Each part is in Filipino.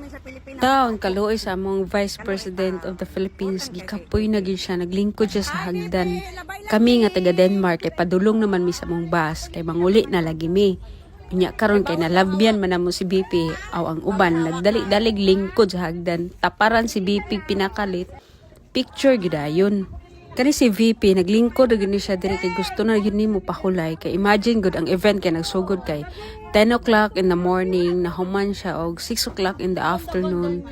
namin sa Pilipinas. Taon kaluoy sa among Vice President of the Philippines gikapoy na gid siya naglingkod siya sa hagdan. Kami nga taga Denmark kay padulong naman mi sa among bus kay manguli na lagi mi. Unya karon kay nalabyan man namo si BP aw ang uban nagdali-dalig lingkod sa hagdan. Taparan si BP pinakalit. Picture gid ayon. Kani si VP naglingkod gid ni siya diri kay gusto na gid nimo pahulay. Kay imagine gud ang event kay nagsugod kay 10 o'clock in the morning nahuman siya og 6 o'clock in the afternoon.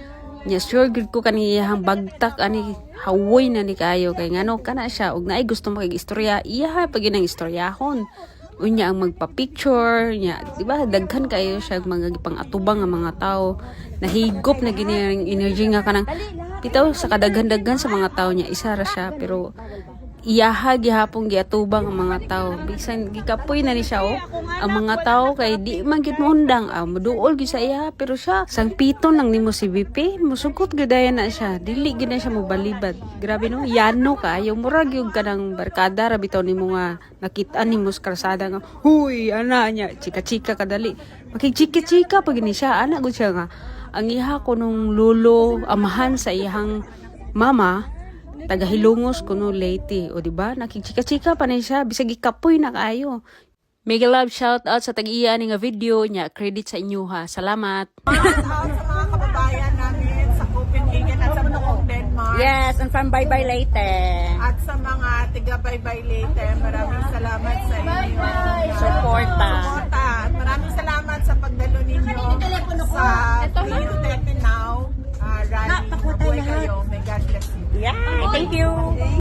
Nya sure gud ko kaniyang bagtak ani hawoy na ni kayo. Kay ngano kana siya og naay gusto makig-istorya iya pag ginang istoryahon unya ang magpa-picture nya di ba? Daghan kayo siya mga pang-atubang nga mga tao. Nahigop na gini energy nga kanang bitaw sa kadaghan-daghan sa mga tao niya isa ra siya pero iyaha gihapon giatubang ang mga tao. Bisan gikapoy na ni siya oh. ang mga tao kay di man gid mundang ah, maduol gid sa iya pero siya sang piton lang nimo si BP musugot gidaya na siya. Dili gid na siya mobalibad. Grabe no? Yano ka? Yung murag yung kanang barkada. Ra bitaw nimo nga nakita nimo sa kalsada nga huy ana nya chika-chika kadali makigchika-chika pag ni siya. Ana gud siya nga ang iha ko nung lulo amahan sa iyang mama tagahilungos kuno late o di ba nakikchika-chika pa na siya bisag ikapoy na kaayo Mega love shout out sa tag-iya ni nga video nya credit sa inyo ha salamat Shout out sa mga kababayan namin sa Copenhagen at sa buong Denmark. Yes, and from Bye Bye Leyte. At sa mga tiga Baybay Leyte, maraming salamat sa inyong Suporta. suporta. At maraming Yeah, thank you.